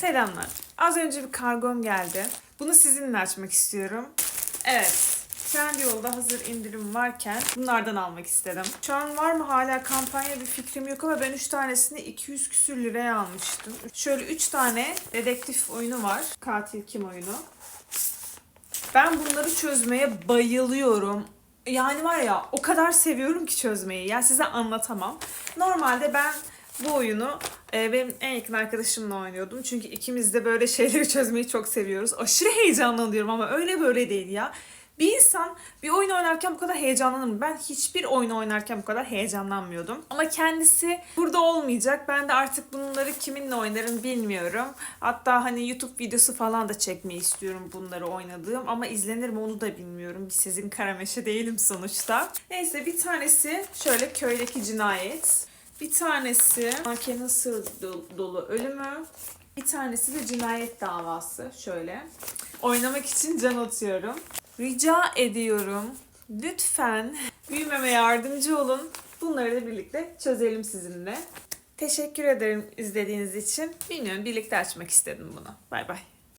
Selamlar. Az önce bir kargom geldi. Bunu sizinle açmak istiyorum. Evet. Trendyol'da hazır indirim varken bunlardan almak istedim. Şu an var mı hala kampanya bir fikrim yok ama ben 3 tanesini 200 küsür liraya almıştım. Şöyle 3 tane dedektif oyunu var. Katil kim oyunu. Ben bunları çözmeye bayılıyorum. Yani var ya o kadar seviyorum ki çözmeyi. Ya size anlatamam. Normalde ben bu oyunu e, benim en yakın arkadaşımla oynuyordum. Çünkü ikimiz de böyle şeyleri çözmeyi çok seviyoruz. Aşırı heyecanlanıyorum ama öyle böyle değil ya. Bir insan bir oyun oynarken bu kadar heyecanlanır mı? Ben hiçbir oyun oynarken bu kadar heyecanlanmıyordum. Ama kendisi burada olmayacak. Ben de artık bunları kiminle oynarım bilmiyorum. Hatta hani YouTube videosu falan da çekmeyi istiyorum bunları oynadığım. Ama izlenir mi onu da bilmiyorum. Sizin karameşe değilim sonuçta. Neyse bir tanesi şöyle köydeki cinayet. Bir tanesi makinenin sır do- dolu ölümü. Bir tanesi de cinayet davası. Şöyle. Oynamak için can atıyorum. Rica ediyorum. Lütfen büyümeme yardımcı olun. Bunları da birlikte çözelim sizinle. Teşekkür ederim izlediğiniz için. Bilmiyorum birlikte açmak istedim bunu. Bay bay.